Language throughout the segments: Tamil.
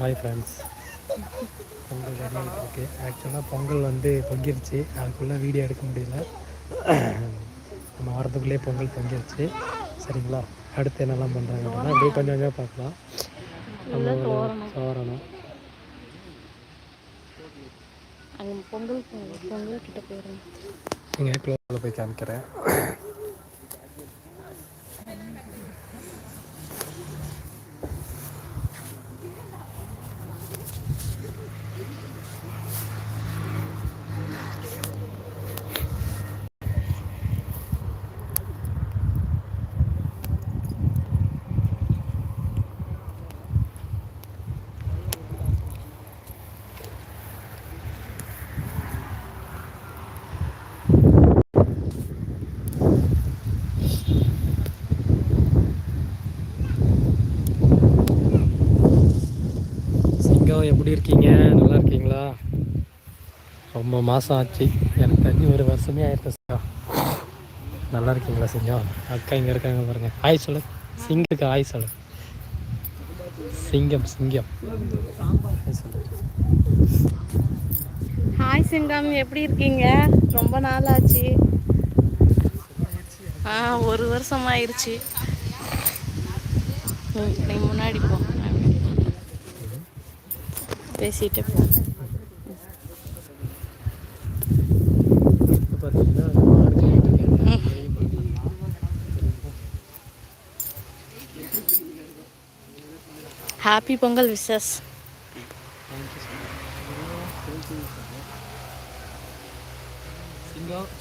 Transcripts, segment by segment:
ஹாய் ஃப்ரெண்ட்ஸ் பொங்கல் ரெடி ஆகிட்டு இருக்கு. ஆக்சுவலாக பொங்கல் வந்து பொங்கிருச்சு. அதுக்குள்ளே வீடியோ எடுக்க முடியல. நம்ம வரதுக்குள்ளேயே பொங்கல் பொங்கிருச்சு. சரிங்களா? அடுத்து என்னெல்லாம் பண்ணுறாங்கன்னா அப்படியே கொஞ்சம் கொஞ்சம் பார்க்கலாம். அங்கே பொங்கல் பொங்கல் கிட்ட இங்கே க்ளோவில் போய் காமிக்கிறேன் சிங்கம் எப்படி இருக்கீங்க நல்லா இருக்கீங்களா? ரொம்ப மாதம் ஆச்சு. எனக்கு தெரிஞ்சு ஒரு வருஷமே ஆயிடுச்சு சிங்கம் நல்லா இருக்கீங்களா சிங்கம் அக்கா இங்கே இருக்காங்க பாருங்கள் ஆய் சொல்லு. சிங்கத்துக்கு ஆய் சொல்லு. சிங்கம் சிங்கம். ஹாய் சிங்கம். எப்படி இருக்கீங்க? ரொம்ப நாள் ஆச்சு ஆ ஒரு வருஷம் ஆயிடுச்சு நீ முன்னாடி போ நான் பேசிட்டு போ இப்போ பார்த்தீங்கன்னா மாடு கட்டிட்டு இருக்காங்க. அதையும் பார்க்கலாம். ஹாப்பி பொங்கல் விசஸ்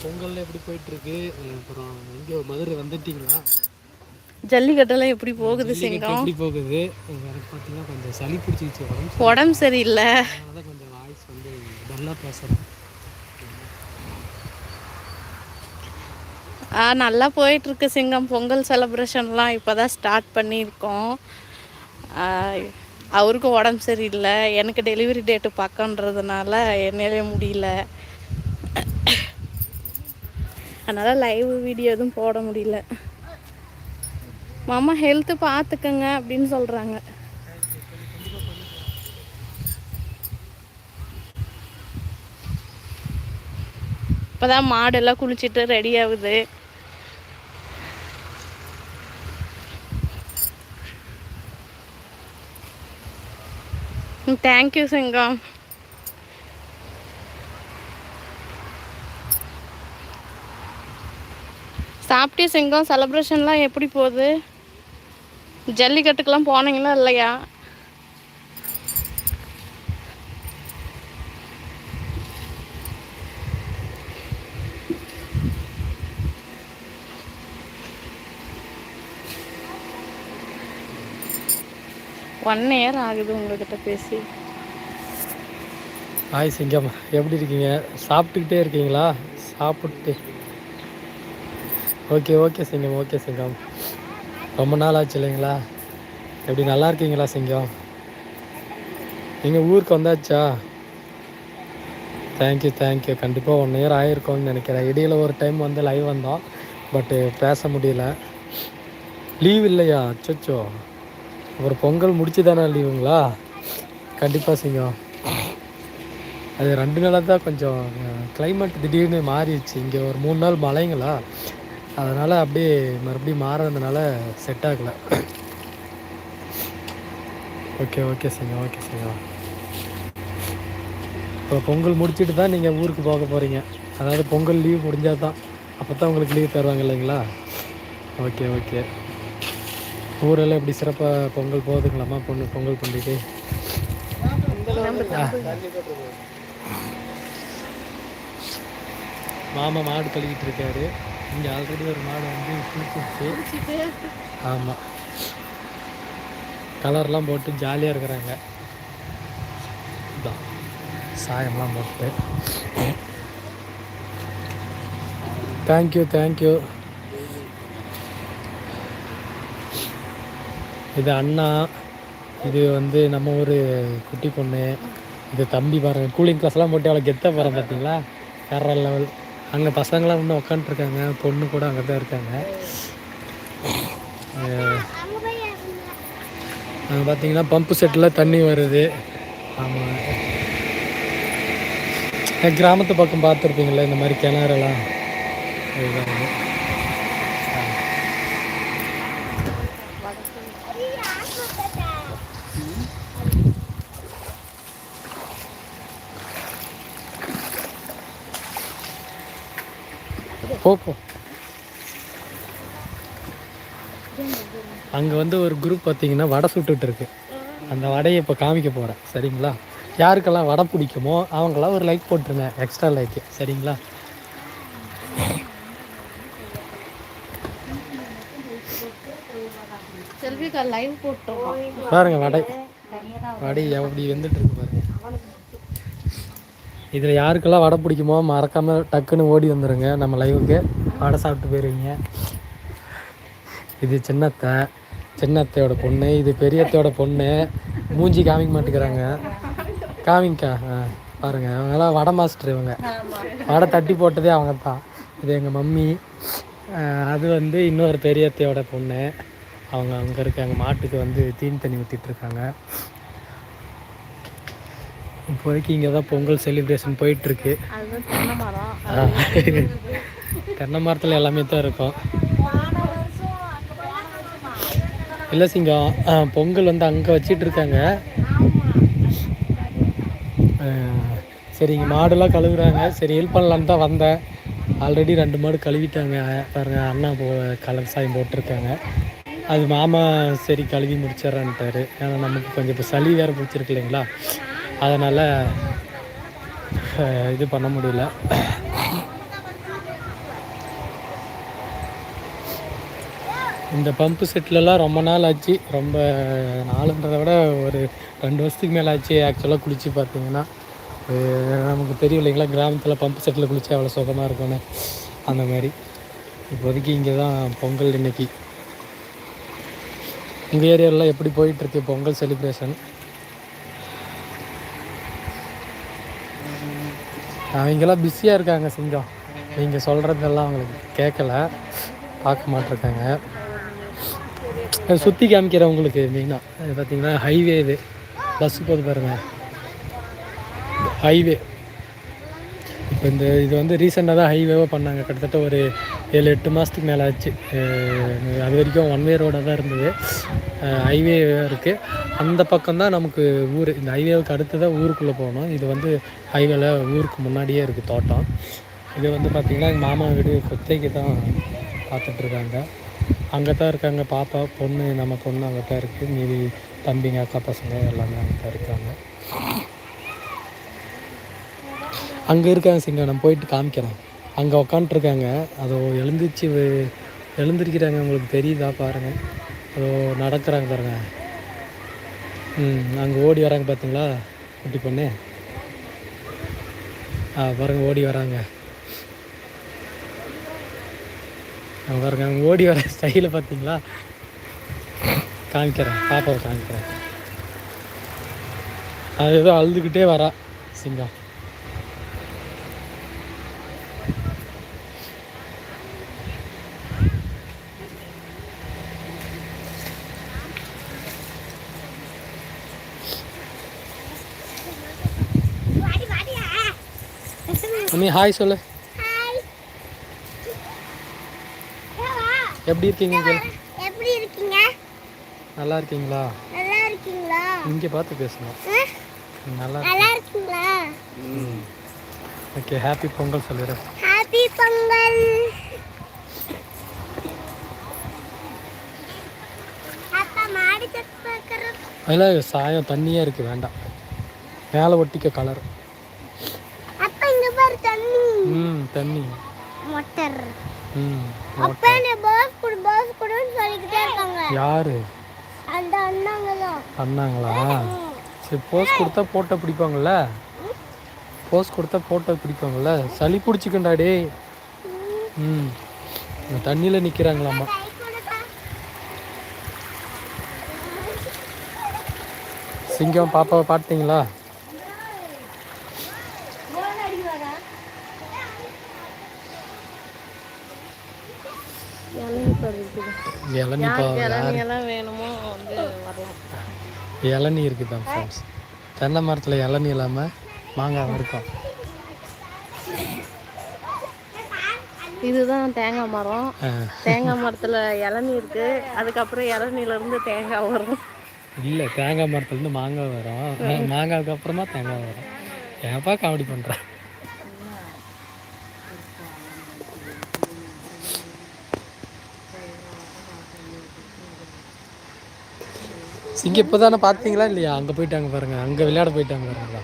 பொங்கல் எப்படி போயிட்டு இருக்கு? அப்புறம் எங்கே மதுரை வந்துட்டீங்களா? ஜல்லிக்கட்டெல்லாம் எப்படி போகுது சிங்கம்? எப்படி போகுது? எனக்கு பார்த்தீங்கன்னா கொஞ்சம் சளி பிடிச்சிச்சு உடம்பு. உடம்பு சரியில்லை. கொஞ்சம் வாய்ஸ் வந்து டல்லாக பேசுகிறேன் ஆ நல்லா போயிட்டு இருக்கு சிங்கம். பொங்கல் செலப்ரேஷன்லாம் இப்போ தான் ஸ்டார்ட் பண்ணியிருக்கோம் அவருக்கும் உடம்பு சரியில்லை. எனக்கு டெலிவரி டேட்டு பக்கன்றதுனால என்னாலே முடியல. அதனால் லைவ் வீடியோ எதுவும் போட முடியல. மாமா ஹெல்த்து பார்த்துக்கங்க அப்படின்னு சொல்கிறாங்க இப்போதான் மாடெல்லாம் குளிச்சுட்டு ரெடி ஆகுது. தேங்க்யூ சிங்கம். சாப்பிட்டே சிங்கம்? செலப்ரேஷன்லாம் எப்படி போகுது? ஜல்லிக்கட்டுக்கெல்லாம் போனீங்களா இல்லையா? ஒன் இயர் ஆகுது உங்ககிட்ட பேசி. ஹாய் சிங்கம் எப்படி இருக்கீங்க? சாப்பிட்டுக்கிட்டே இருக்கீங்களா? சாப்பிட்டு. ஓகே ஓகே சிங்கம் ஓகே சிங்கம். ரொம்ப நாள் ஆச்சு இல்லைங்களா? எப்படி நல்லா இருக்கீங்களா சிங்கம்? நீங்கள் ஊருக்கு வந்தாச்சா? தேங்க்யூ தேங்க்யூ கண்டிப்பாக ஒன் இயர் ஆகிருக்கோம்னு நினைக்கிறேன். இடையில் ஒரு டைம் வந்து லைவ் வந்தோம். பட்டு பேச முடியல. லீவ் இல்லையா? அச்சோ அப்புறம் பொங்கல் முடிச்சு தானே லீவுங்களா கண்டிப்பாக சிங்கம். அது ரெண்டு நாளாக தான் கொஞ்சம் கிளைமேட் திடீர்னு மாறிடுச்சு. இங்கே ஒரு மூணு நாள் மழைங்களா? அதனால் அப்படியே மறுபடியும் மாறுறதுனால செட் ஆகலை. Okay okay Singam okay Singam இப்போ பொங்கல் முடிச்சுட்டு தான் நீங்கள் ஊருக்கு போக போகிறீங்க அதாவது பொங்கல் லீவ் முடிஞ்சால் தான் அப்போ தான் உங்களுக்கு லீவ் தருவாங்க இல்லைங்களா? ஓகே ஓகே ஊரெல்லாம் எப்படி சிறப்பாக பொங்கல் போகுதுங்களாம்மா பொண்ணு பொங்கல் பண்டிகை? மாமா மாடு கழுவிட்டு இருக்காரு. இங்கே ஆல்ரெடி ஒரு மாடு வந்து குளிச்சிருச்சு. ஆமாம் கலர்லாம் போட்டு ஜாலியாக இருக்கிறாங்க. இதான் சாயம்லாம் போட்டு. தேங்க்யூ தேங்க்யூ இது அண்ணா இது வந்து நம்ம ஊர் குட்டி பொண்ணு இது தம்பி பாருங்க கூலிங் கிளாஸ்லாம் போட்டு அவ்வளோ கெத்தாக போகிறேன் பார்த்தீங்களா வேற லெவல் அங்கே பசங்களாம் இன்னும் உட்காந்துருக்காங்க பொண்ணு கூட அங்கே தான் இருக்காங்க அங்கே பார்த்தீங்கன்னா பம்பு செட்டில் தண்ணி வருது. ஆமாம் கிராமத்து பக்கம் பார்த்துருப்பீங்களா இந்த மாதிரி கிணறுலாம் இதுதான் இது. போ போ அங்கே வந்து ஒரு குரூப் பார்த்தீங்கன்னா வடை சுட்டுட்டு இருக்கு. அந்த வடையை இப்போ காமிக்க போகிறேன் சரிங்களா? யாருக்கெல்லாம் வடை பிடிக்குமோ அவங்களாம் ஒரு லைக் போட்டுருங்க. எக்ஸ்ட்ரா லைக்கு சரிங்களா? பாருங்க வடை. வடை எப்படி வந்துட்டு இருக்கு பாருங்க. இதில் யாருக்கெல்லாம் வடை பிடிக்குமோ மறக்காமல் டக்குன்னு ஓடி வந்துடுங்க நம்ம லைவுக்கு வடை சாப்பிட்டு போயிருவீங்க. இது சின்னத்தை. சின்னத்தையோட பொண்ணு இது பெரியத்தையோட பொண்ணு. மூஞ்சி காமிக்க மாட்டேங்கிறாங்க. காமிங்கக்கா ஆ பாருங்க. அவங்கெல்லாம் வடை மாஸ்டர் இவங்க. வடை தட்டி போட்டதே அவங்க தான் இது எங்கள் மம்மி. அது வந்து இன்னொரு பெரியத்தையோட பொண்ணு. அவங்க அங்கே இருக்காங்க. மாட்டுக்கு வந்து தீனி தண்ணி ஊற்றிட்டு இருக்காங்க இப்போதைக்கு இங்கே தான் பொங்கல் செலிப்ரேஷன் போயிட்டுருக்கு. தென்னை மரத்தில் எல்லாமே தான் இருக்கும். இல்லை சிங்கம் பொங்கல் வந்து அங்கே வச்சிட்டு இருக்காங்க சரிங்க சரி இங்கே மாடுலாம் கழுவுறாங்க. சரி ஹெல்ப் பண்ணலான்னு தான் வந்தேன். ஆல்ரெடி ரெண்டு மாடு கழுவிட்டாங்க. பாருங்கள் அண்ணா போ கலர் சாயம் போட்டிருக்காங்க. அது மாமா சரி கழுவி முடிச்சிட்றான்ட்டாரு. ஏன்னா நமக்கு கொஞ்சம் இப்போ சளி வேறு பிடிச்சிருக்கு இல்லைங்களா? அதனால் இது பண்ண முடியல. இந்த பம்பு செட்லலாம் ரொம்ப நாள் ஆச்சு. ரொம்ப நாளுன்றதை விட ஒரு ரெண்டு வருஷத்துக்கு மேலே ஆச்சு ஆக்சுவலாக குளிச்சு பார்த்தீங்கன்னா. நமக்கு தெரியும் இல்லைங்களா? கிராமத்தில் பம்பு செட்டில் குளிச்சா அவ்வளோ சுகமாக இருக்கும்னு. அந்த மாதிரி. இப்போதைக்கு இங்கே தான் பொங்கல் இன்னைக்கு. உங்கள் ஏரியாவிலாம் எப்படி போயிட்டுருக்கு பொங்கல் செலிப்ரேஷன் அவங்கெல்லாம் பிஸியாக இருக்காங்க சிங்கம். நீங்கள் சொல்கிறதெல்லாம் அவங்களுக்கு கேட்கல. பார்க்க மாட்டிருக்காங்க. சுற்றி காமிக்கிறேன் உங்களுக்கு மெயினாக இது பார்த்தீங்கன்னா ஹைவே இது. பஸ்ஸு போது பாருங்கள் ஹைவே இப்போ இந்த இது வந்து ரீசெண்டாக தான் ஹைவேவாக பண்ணாங்க. கிட்டத்தட்ட ஒரு ஏழு எட்டு மாதத்துக்கு மேலே ஆச்சு. அது வரைக்கும் ஒன் வே ரோடாக தான் இருந்தது. ஹைவே இருக்குது அந்த பக்கம் தான் நமக்கு ஊர். இந்த ஹைவேவுக்கு அடுத்து தான் ஊருக்குள்ளே போகணும். இது வந்து ஹைவேல ஊருக்கு முன்னாடியே இருக்குது தோட்டம். இது வந்து பார்த்திங்கன்னா எங்கள் மாமா வீடு கொத்தைக்கு தான் பார்த்துட்ருக்காங்க அங்கே தான் இருக்காங்க பாப்பா பொண்ணு நம்ம பொண்ணு அங்கே தான் இருக்குது மீதி தம்பிங்க அக்கா பசங்க எல்லாமே அங்கே தான் இருக்காங்க. அங்கே இருக்காங்க சிங்க நான் போயிட்டு காமிக்கிறேன். அங்கே உக்காண்ட்ருக்காங்க அதோ எழுந்திரிச்சு எழுந்திருக்கிறாங்க உங்களுக்கு தெரியுதா பாருங்கள் அதோ நடக்கிறாங்க பாருங்க. ம் அங்கே ஓடி வராங்க பார்த்தீங்களா குட்டி பொண்ணு? ஆ பாருங்கள் ஓடி வராங்க. பாருங்க அவங்க ஓடி வர ஸ்டைலை பார்த்தீங்களா காமிக்கிறேன் பாப்பாவை காமிக்கிறேன். அது ஏதோ அழுதுகிட்டே வரா சிங்கம் மம்மி ஹாய் சொல்லு. எப்படி இருக்கீங்க எப்படி இருக்கீங்க? நல்லா இருக்கீங்களா? நல்லா இருக்கீங்களா? இங்கே பார்த்து பேசணும். நல்லா நல்லா இருக்கீங்களா? ஓகே ஹாப்பி பொங்கல் சொல்லிடுறேன் ஹாப்பி பொங்கல். அதில் சாயம் தண்ணியாக இருக்குது வேண்டாம். மேலே ஒட்டிக்க கலர் அப்பா இங்க பாரு தண்ணி. ம் தண்ணி. மொட்டர். அப்பா என்ன பாஸ் குடு பாஸ் குடுன்னு சொல்லிக்கிட்டே இருக்காங்க. யாரு? அந்த அண்ணாங்க தான். பண்ணாங்களா சரி போஸ் கொடுத்தா போட்டோ பிடிப்பாங்கல்ல? போஸ் கொடுத்தா போட்டோ பிடிப்பாங்கல்ல? சளி பிடிச்சிக்கண்டா டேய். ம். தண்ணியில் நிற்கிறாங்களாம்மா சிங்கம் பாப்பாவை பார்த்தீங்களா இளநீ பருவத்துக்கு இளநீ பா இளநீ எல்லாம் வேணுமோ வந்து வரலாம். இளநீ இருக்குது தான் ஃப்ரெண்ட்ஸ் தென்னை மரத்தில் இளநீ இல்லாமல் மாங்காய் இருக்கும். இதுதான் தேங்காய் மரம். தேங்காய் மரத்தில் இளநீ இருக்கு. அதுக்கப்புறம் இளநீலேருந்து தேங்காய் வரும். இல்லை தேங்காய் மரத்துலேருந்து மாங்காய் வரும். மாங்காய்க்கு அப்புறமா தேங்காய் வரும். ஏன்ப்பா காமெடி பண்ணுற இங்கே இப்போ தானே பார்த்தீங்களா இல்லையா? அங்கே போயிட்டாங்க பாருங்க. அங்கே விளையாட போயிட்டாங்க பாருங்களா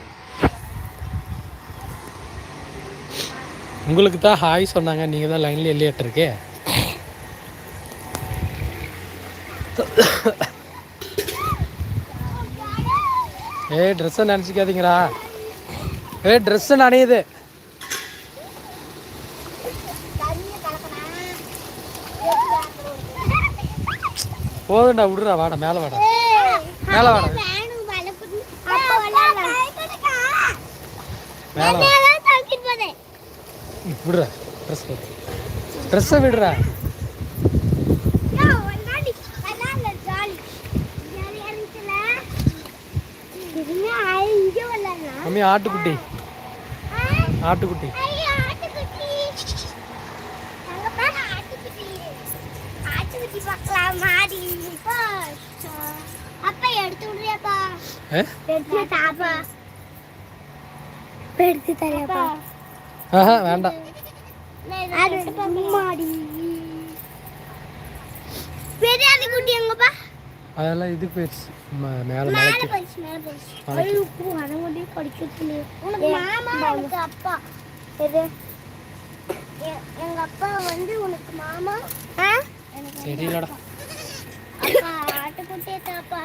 உங்களுக்கு தான் ஹாய் சொன்னாங்க. நீங்கள் தான் லைனில் இல்லையாட்டிருக்கே ஏய் ட்ரெஸ்ஸை நினச்சிக்காதீங்களா ஏய் ட்ரெஸ்ஸு நனையுது. போதுண்டா விடுறா வாடா மேலே வாடா. மேலே வாடா. மேலே விடுறா ட்ரெஸ் ட்ரெஸ்ஸை விடுறா. மம்மி ஆட்டுக்குட்டி. ஆட்டுக்குட்டி. வேண்டாம் அதெல்லாம் இது போயிடுச்சு மேலே மேல மலைக்கு எங்க அப்பா வந்து உனக்கு மாமா தெரியலடா அப்பா ஆட்டுக்குட்டியே தாப்பா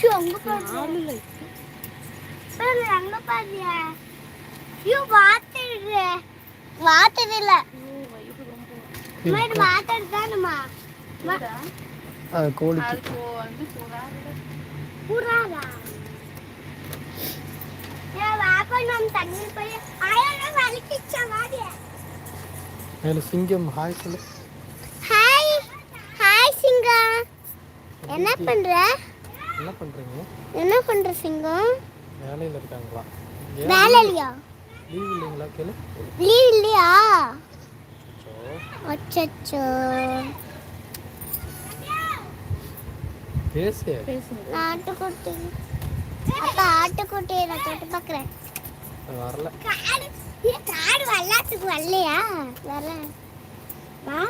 ஷோ அங்க பாரு. பாரு அங்க பாருயா. ஐயோ வாட்டர் வாட்டர் இல்ல மாதிரி வாட்டர் தானம்மா அது கோழி மேலே சிங்கம். ஹாய் சொல்லு. ஹாய் ஹாய் சிங்கம் என்ன பண்ற? என்ன பண்ணுறீங்க என்ன பண்ற சிங்கம்? வேலையில் இருக்காங்களா? வேலை இல்லையா லீவ் இல்லைங்களா? கேளு. லீவ் இல்லையா? அச்சோ. அச்சச்சோ. பேசு. ஆட்டுக்குட்டி. அப்பா ஆட்டுக்குட்டியை நான் தொட்டு பார்க்குறேன் வரல. காடு வல்லாத்துக்கு வரலையா? வரல வா.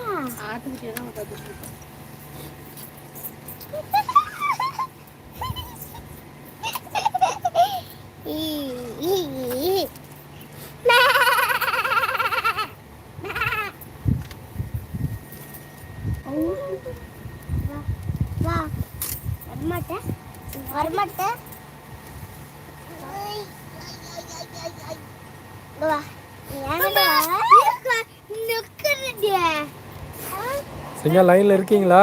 ஆட்டுக்குட்டியை தான் பார்த்துட்டு இருக்கோம் ஈ, ஈ, ஈ. மே. மே. வா, வா வரமாட்டேன் நுக்குறடிய சிங்கம் லைனில் இருக்கீங்களா?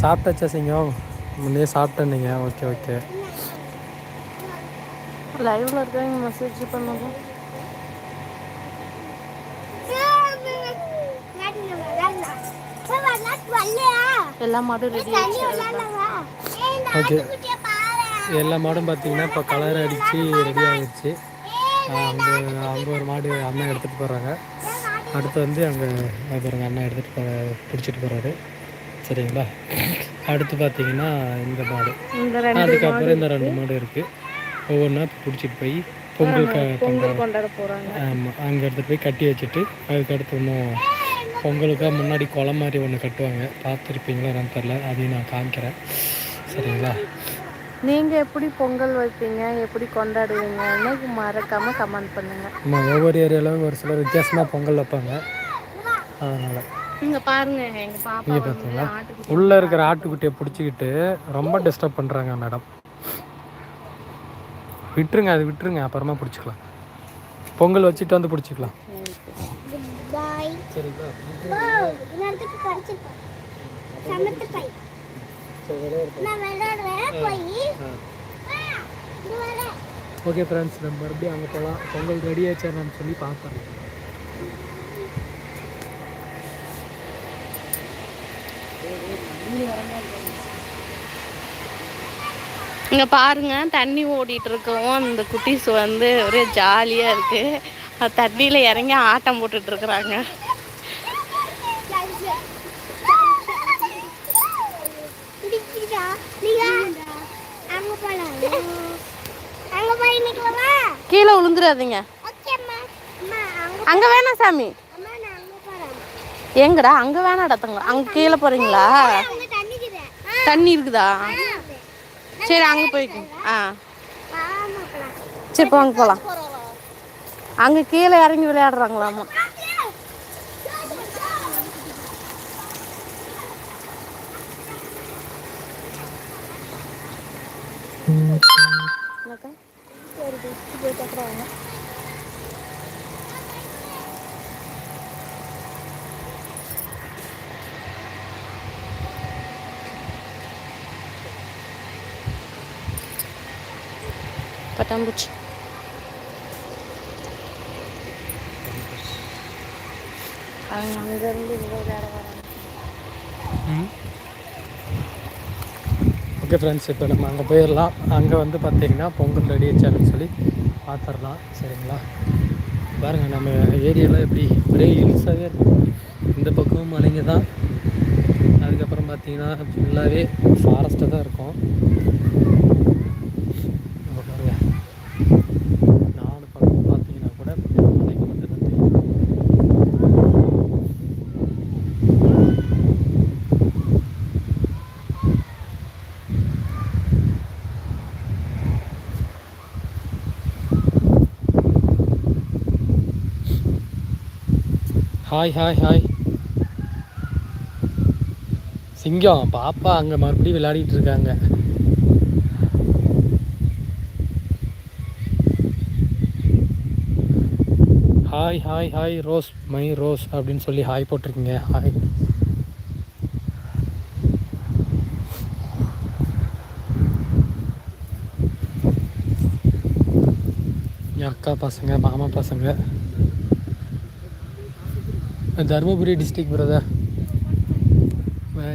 சாப்பிட்டாச்சா சிங்கம் முன்னே சாப்பிட்டேன் நீங்கள் ஓகே ஓகே. லைவ்ல இருக்கவங்க மெசேஜ் பண்ணணும். எல்லா மாடும் ரெடி ஓகே. எல்லா மாடும் பார்த்தீங்கன்னா இப்போ கலர் அடித்து ரெடி ஆகிடுச்சு அங்கே அங்கே ஒரு மாடு அண்ணன் எடுத்துகிட்டு போகிறாங்க அடுத்து வந்து அங்கே பாருங்க அண்ணன் எடுத்துகிட்டு போகிற பிடிச்சிட்டு போகிறாரு சரிங்களா? அடுத்து பார்த்தீங்கன்னா இந்த மாடு. இந்த ரெண்டு அதுக்கப்புறம் இந்த ரெண்டு மாடு இருக்குது ஒவ்வொன்றா பிடிச்சிட்டு போய் பொங்கல் கொண்டாட போறாங்க. ஆமாம் அங்கே எடுத்துகிட்டு போய் கட்டி வச்சுட்டு அதுக்கடுத்து இன்னும் பொங்கலுக்காக முன்னாடி குளம் மாதிரி ஒன்று கட்டுவாங்க. பார்த்துருப்பீங்களா என்னன்னு தெரில அதையும் நான் காமிக்கிறேன். சரிங்களா? நீங்க எப்படி பொங்கல் வைப்பீங்க? எப்படி கொண்டாடுவீங்கன்னு மறக்காம கமெண்ட் பண்ணுங்க. நம்ம ஒவ்வொரு ஏரியாவில் ஒரு சிலர் வித்தியாசமாக பொங்கல் வைப்பாங்க. அதனால். இங்க பாருங்க எங்க பாப்பா இங்கே வந்து பார்த்தீங்களா உள்ளே இருக்கிற ஆட்டுக்குட்டியை பிடிச்சிக்கிட்டு ரொம்ப டிஸ்டர்ப் பண்ணுறாங்க மேடம் விட்டுருங்க அது விட்டுருங்க. அப்புறமா பிடிச்சிக்கலாம். பொங்கல் வச்சுட்டு வந்து பிடிச்சிக்கலாம். பாய் சரிங்களா? இன்னொருத்துக்கு படிச்சிருப்பேன் சமத்து பை. நான் விளையாடுறேன் போய். இது வர. ஓகே ஃப்ரெண்ட்ஸ் நம்ம மறுபடியும் அங்கே போகலாம் பொங்கல் ரெடி ஆச்சான்னு சொல்லி பார்ப்பேன் இங்க பாருங்க தண்ணி ஓடிட்டு இருக்கவும் அந்த குட்டீஸ் வந்து ஒரே ஜாலியா இருக்கு. தண்ணியில இறங்கி ஆட்டம் போட்டுட்டு இருக்கிறாங்க பிடிக்குதா நீங்க அங்க போலாம் அங்க போய் நிக்கலாமா கீழே விழுந்துடாதீங்க அங்க வேணாம் சாமி. எங்கடா அங்க வேணாம் இடத்துங்க அங்க கீழே தண்ணிக்குது. தண்ணி இருக்குதா? சரி அங்க போய்க்கோங்க ஆ. சரி போங்க போலாம். அங்க கீழே இறங்கி விளையாடுறாங்களாமா. பட்டாம்பூச்சி அவங்க அங்கேருந்து இங்கே விளையாட வராங்க ஓகே ஃப்ரெண்ட்ஸ் இப்போ நம்ம அங்கே போயிடலாம் அங்கே வந்து பார்த்திங்கன்னா பொங்கல் ரெடி ஆச்சான்னு சொல்லி பார்த்துடலாம் சரிங்களா? பாருங்கள் நம்ம ஏரியாவில் எப்படி? ஒரே ஹில்ஸாகவே இருக்கும் இந்த பக்கமும் மலைங்க தான். அதுக்கப்புறம் பார்த்திங்கன்னா ஃபுல்லாகவே ஃபாரஸ்ட்டாக தான் இருக்கும் இங்க பாருங்க நாலு பக்கம் பார்த்தீங்கன்னா கூட மலைங்க மட்டும் தான் தெரியும் ஹாய் ஹாய் ஹாய் சிங்கம் பாப்பா அங்கே மறுபடியும் விளையாடிட்டு இருக்காங்க. Hi hi hi rose my rose அப்படின்னு சொல்லி ஹாய் போட்டிருக்கீங்க. ஹாய் என் அக்கா பசங்க மாமா பசங்க. தருமபுரி டிஸ்ட்ரிக் பிரதர்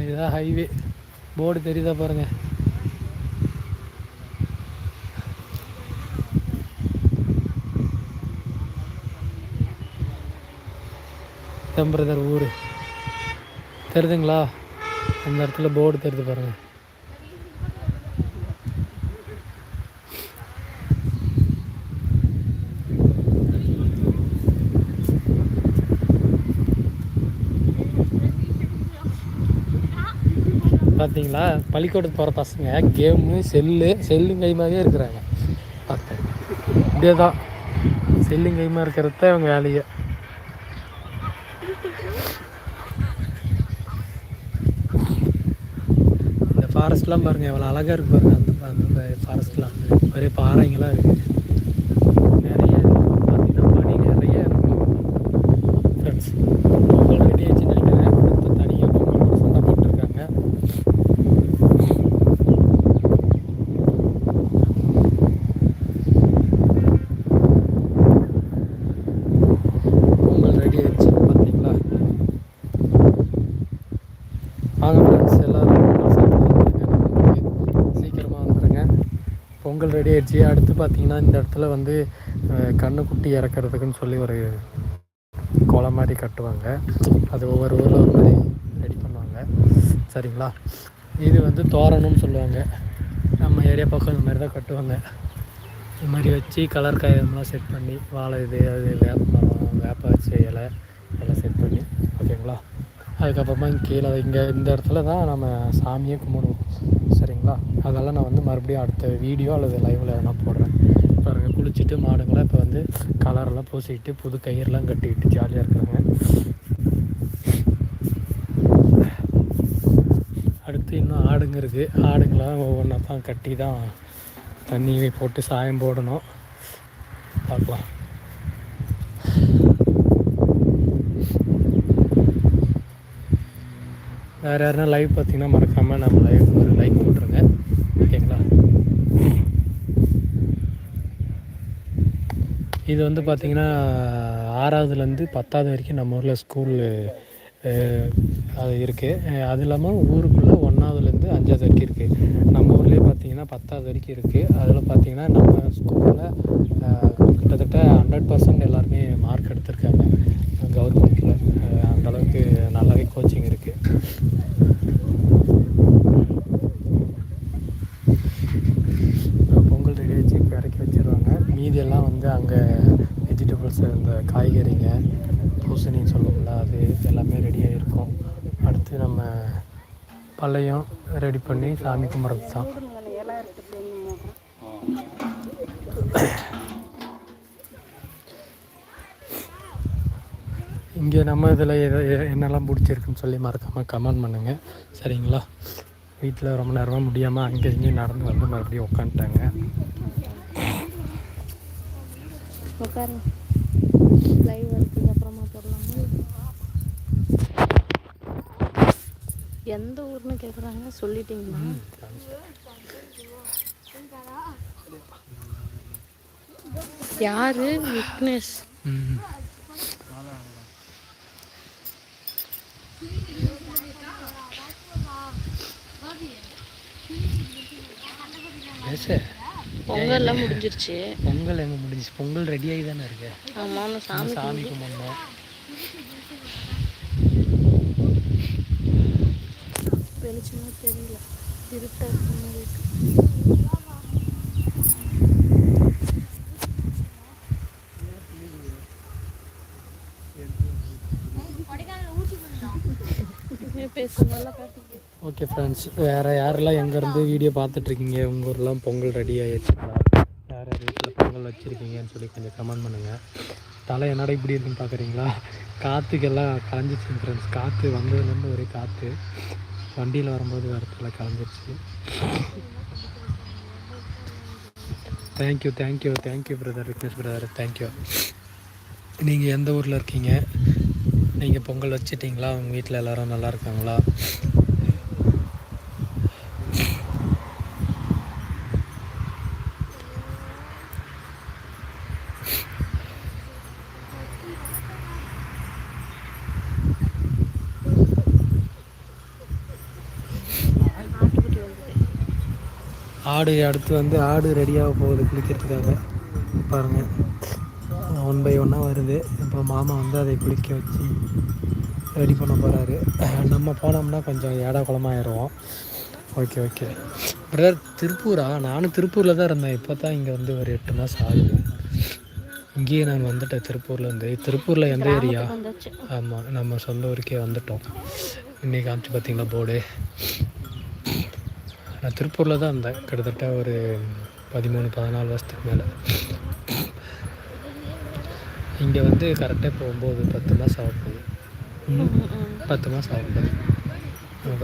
இதான் ஹைவே போர்டு தெரியுதா பாருங்க. தம்பிரதர் பிரதர் ஊர். தெரியுதுங்களா அந்த இடத்துல போர்டு தெரியுது பாருங்கள் பார்த்தீங்களா பள்ளிக்கூடத்துக்கு போகிற பசங்க கேமு செல்லு செல்லு கைமாவே இருக்கிறாங்க. பார்த்தேன். இதே தான் செல்லு கைமா இருக்கிறது தான் இவங்க இந்த ஃபாரஸ்ட்லாம் பாருங்கள் எவ்வளோ அழகாக இருக்கு பாருங்கள் அந்த அந்த ஃபாரஸ்ட்லாம் ஒரே பாறைங்களாம் இருக்குது நிறைய பார்த்தீங்கன்னா பனி நிறைய இருக்கும் ஃப்ரெண்ட்ஸ் பொங்கல் ரெடி ஆச்சு நினைக்கிறேன் அடுத்து தனியாக பொங்கல் சண்டை போட்டிருக்காங்க பொங்கல் ரெடி ஆயிடுச்சு பார்த்தீங்களா வாங்க ஃப்ரெண்ட்ஸ் எல்லோரும் சீக்கிரமாக வந்துடுங்க பொங்கல் ரெடி ஆயிடுச்சு அடுத்து பார்த்தீங்கன்னா இந்த இடத்துல வந்து கண்ணுக்குட்டி இறக்குறதுக்குன்னு சொல்லி ஒரு குளம் மாதிரி கட்டுவாங்க. அது ஒவ்வொரு ஊரில் ஒரு மாதிரி ரெடி பண்ணுவாங்க. சரிங்களா? இது வந்து தோரணம்னு சொல்லுவாங்க. நம்ம ஏரியா பக்கம் இந்த மாதிரி தான் கட்டுவாங்க. இது மாதிரி வச்சு கலர் காயம்லாம் செட் பண்ணி வாழை இது அது வேப்பம் வேப்ப வச்சு இலை எல்லாம் செட் பண்ணி ஓகேங்களா அதுக்கப்புறமா இங்கே கீழே இங்கே இந்த இடத்துல தான் நம்ம சாமியே கும்பிடுவோம். சரிங்களா? அதெல்லாம் நான் வந்து மறுபடியும் அடுத்த வீடியோ அல்லது லைவில் எதனா போடுறேன். பாருங்கள் குளிச்சுட்டு மாடுங்களை இப்போ வந்து கலரெல்லாம் பூசிக்கிட்டு புது கயிறுலாம் கட்டிக்கிட்டு ஜாலியாக இருக்கிறாங்க அடுத்து இன்னும் ஆடுங்க இருக்குது ஆடுங்களாம் ஒவ்வொன்றா தான் கட்டி தான் தண்ணி போட்டு சாயம் போடணும். பார்க்கலாம். வேறு யாருனா லைவ் பார்த்தீங்கன்னா மறக்காமல் நம்ம லைவ் ஒரு லைக் போட்டுருங்க. ஓகேங்களா? இது வந்து பார்த்திங்கன்னா ஆறாவதுலேருந்து பத்தாவது வரைக்கும் நம்ம ஊரில் ஸ்கூலு அது இருக்குது அது இல்லாமல் ஊருக்குள்ளே ஒன்றாவதுலேருந்து அஞ்சாவது வரைக்கும் இருக்குது நம்ம ஊர்லேயே பார்த்தீங்கன்னா பத்தாவது வரைக்கும் இருக்குது அதில் பார்த்தீங்கன்னா நம்ம ஸ்கூலில் கிட்டத்தட்ட ஹண்ட்ரட் பர்சன்ட் எல்லாருமே மார்க் எடுத்திருக்காங்க. கவர்மெண்ட்டில் அந்தளவுக்கு நல்லாவே கோச்சிங் இருக்குது பொங்கல் ரெடி வச்சு இறக்கி வச்சிருவாங்க. மீதி எல்லாம் வந்து அங்கே வெஜிடபிள்ஸ் இந்த காய்கறிங்க பூசணின்னு சொல்லுவோம்ல அது எல்லாமே ரெடியாக இருக்கும் அடுத்து நம்ம பழையம் ரெடி பண்ணி சாமி கும்பிட்றது தான் இங்கே நம்ம இதில் எதை என்னெல்லாம் பிடிச்சிருக்குன்னு சொல்லி மறக்காமல் கமெண்ட் பண்ணுங்கள் சரிங்களா? வீட்டில் ரொம்ப நேரமாக முடியாமல் அங்கே இங்கேயும் நடந்து வந்து மறுபடியும் உட்காந்துட்டாங்க எந்த ஊர்னு கேட்குறாங்க சொல்லிட்டீங்களா? யாரு? விக்னேஷ். பேசு பொங்கல்லாம் முடிஞ்சிருச்சு. பொங்கல் எங்கே முடிஞ்சிச்சு? பொங்கல் ரெடியாகி தானே இருக்கு. ஆமா நான் சாமி சாமி கும்பிடணும். வெளிச்சமா தெரியல. இருட்டா இருக்க நல்லா பேசுங்க ஓகே ஃப்ரெண்ட்ஸ் வேறு யாரெல்லாம் எங்கேருந்து வீடியோ பார்த்துட்ருக்கீங்க? உங்கள் ஊரெலாம் பொங்கல் ரெடி ஆகிடுச்சுங்களா யார் யார் வீட்டில் பொங்கல் வச்சுருக்கீங்கன்னு சொல்லி கொஞ்சம் கமெண்ட் பண்ணுங்கள் தலை என்னடா இப்படி இருக்குன்னு பார்க்குறீங்களா காற்றுக்கெல்லாம் கலைஞ்சிச்சு ஃப்ரெண்ட்ஸ் காற்று வந்ததுலேருந்து ஒரே காற்று வண்டியில் வரும்போது வேறு கலைஞ்சிருச்சு. Thank you thank you thank you brother Vignesh brother thank you நீங்கள் எந்த ஊரில் இருக்கீங்க? நீங்கள் பொங்கல் வச்சிட்டிங்களா? உங்கள் வீட்டில் எல்லோரும் நல்லா இருக்காங்களா ஆட்டுக்குட்டி வந்து ஆடு அடுத்து வந்து ஆடு ரெடியாக போகுது குளிக்கிறதுக்காக. பாருங்கள் ஒன் பை ஒன்னாக வருது. இப்போ மாமா வந்து அதை குளிக்க வச்சு ரெடி பண்ண போகிறாரு நம்ம போனோம்னா கொஞ்சம் ஏடா குளமாயிடுவோம் ஓகே ஓகே பிரதர் திருப்பூரா? நானும் திருப்பூரில் தான் இருந்தேன். இப்போ தான் இங்கே வந்து ஒரு எட்டு மாதம் ஆகுது. இங்கேயே நான் வந்துட்டேன் திருப்பூர்லேருந்து திருப்பூரில் எந்த ஏரியா? ஆமாம் நம்ம சொந்த ஊருக்கே வந்துட்டோம். இன்னைக்கு காமிச்சு பார்த்தீங்களா போர்டு? நான் திருப்பூரில் தான் இருந்தேன். கிட்டத்தட்ட ஒரு பதிமூணு பதினாலு வருஷத்துக்கு மேலே. இங்கே வந்து கரெக்டாக இப்போ ஒம்பது பத்து மாதம் ஆகப்போகுது பத்து மாதம் ஆகப்போகுது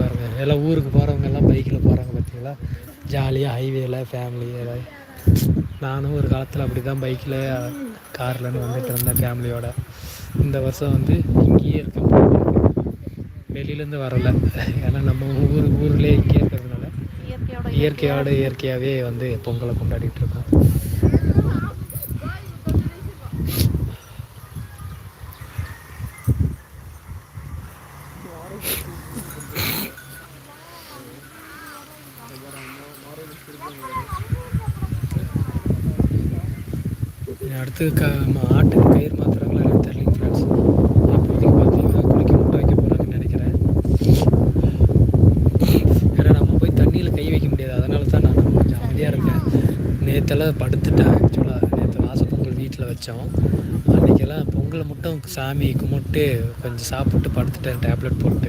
பாருங்கள் எல்லாம் ஊருக்கு போகிறவங்க எல்லாம் பைக்கில் போகிறாங்க பார்த்தீங்களா? ஜாலியாக ஹைவேல ஃபேமிலி நானும் ஒரு காலத்தில் அப்படி தான் பைக்கில் கார்லன்னு வந்துட்டு இருந்தேன் ஃபேமிலியோட இந்த வருஷம் வந்து இங்கேயே இருக்கேன் வெளியிலேருந்து வரலை. ஏன்னா நம்ம ஊர் ஊர்லேயே இங்கேயே இருக்கிறது இயற்கையோடு இயற்கையாகவே வந்து பொங்கலை கொண்டாடிட்டு இருக்கோம். அடுத்து க ஆட்டுக்கு கயிறு மாத்திரங்களா எனக்கு தெரியல ஃப்ரெண்ட்ஸ் இப்போதைக்கு பார்த்தீங்கன்னா குளிக்க மட்டும் வைக்க போகிறாங்கன்னு நினைக்கிறேன் ஏன்னா நம்ம போய் தண்ணியில் கை வைக்க முடியாது அதனால தான் நான் கொஞ்சம் அமைதியாக இருக்கேன் நேற்றெல்லாம் படுத்துட்டேன் ஆக்சுவலாக நேற்று வாச பொங்கல் வீட்டில் வச்சோம். அன்றைக்கெல்லாம் பொங்கலை மட்டும் சாமி கும்பிட்டு கொஞ்சம் சாப்பிட்டு படுத்துட்டேன் டேப்லெட் போட்டு.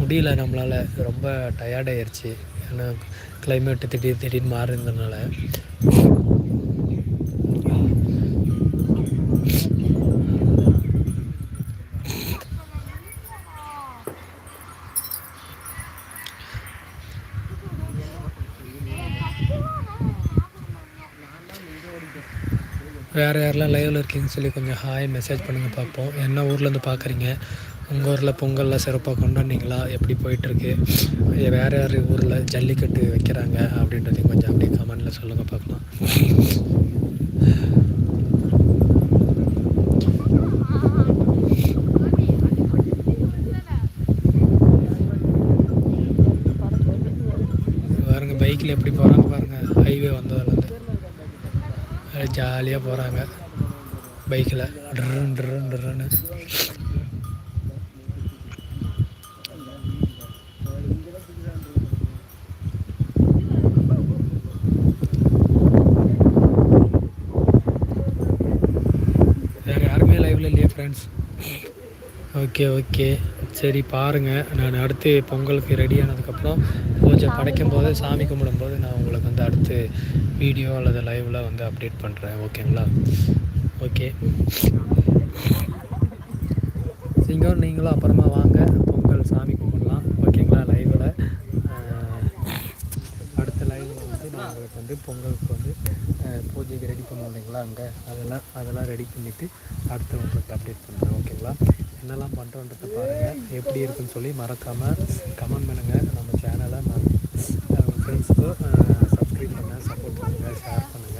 முடியல நம்மளால். ரொம்ப டயர்டாயிருச்சு ஏன்னா கிளைமேட்டு திடீர் திடீர்னு மாறுனதுனால. வேறு யாரெல்லாம் லைவில் இருக்கீங்கன்னு சொல்லி கொஞ்சம் ஹாய் மெசேஜ் பண்ணுங்கள் பார்ப்போம். என்ன ஊர்லேருந்து பார்க்குறீங்க? உங்கள் ஊரில் பொங்கல்லாம் சிறப்பாக கொண்டாடினீங்களா? எப்படி போயிட்டுருக்கு? வேறு யார் ஊரில் ஜல்லிக்கட்டு வைக்கிறாங்க? அப்படின்றதையும் கொஞ்சம் அப்படியே கமெண்டில் சொல்லுங்கள் பார்க்கலாம் பாருங்கள் பைக்கில் எப்படி போகிறாங்க பாருங்கள் ஹைவே வந்ததுலேருந்து ஜாலியாக போகிறாங்க பைக்கில் ட்ரன் ட்ரன் ட்ரன்னு. வேறு யாருமே லைவில் இல்லையா ஃப்ரெண்ட்ஸ் ஓகே ஓகே சரி பாருங்கள் நான் அடுத்து பொங்கலுக்கு ரெடி ஆனதுக்கப்புறம் பூஜை படைக்கும் போது சாமி கும்பிடும்போது நான் உங்களுக்கு வந்து அடுத்து வீடியோ அல்லது லைவில் வந்து அப்டேட் பண்ணுறேன் ஓகேங்களா? ஓகே. சிங்கம் நீங்களும் அப்புறமா வாங்க. பொங்கல் சாமி கும்பிடலாம். ஓகேங்களா லைவில்? அடுத்த லைவில் வந்து நான் உங்களுக்கு வந்து பொங்கலுக்கு வந்து பூஜைக்கு ரெடி பண்ணுவோம் இல்லைங்களா அங்கே? அதெல்லாம் அதெல்லாம் ரெடி பண்ணிவிட்டு அடுத்து உங்களுக்கு அப்டேட் பண்ணுறேன் ஓகேங்களா? என்னெல்லாம் பண்ணுறோன்றதை பாருங்கள் எப்படி இருக்குன்னு சொல்லி மறக்காமல் கமெண்ட் பண்ணுங்கள் நம்ம 서포트 잘 하는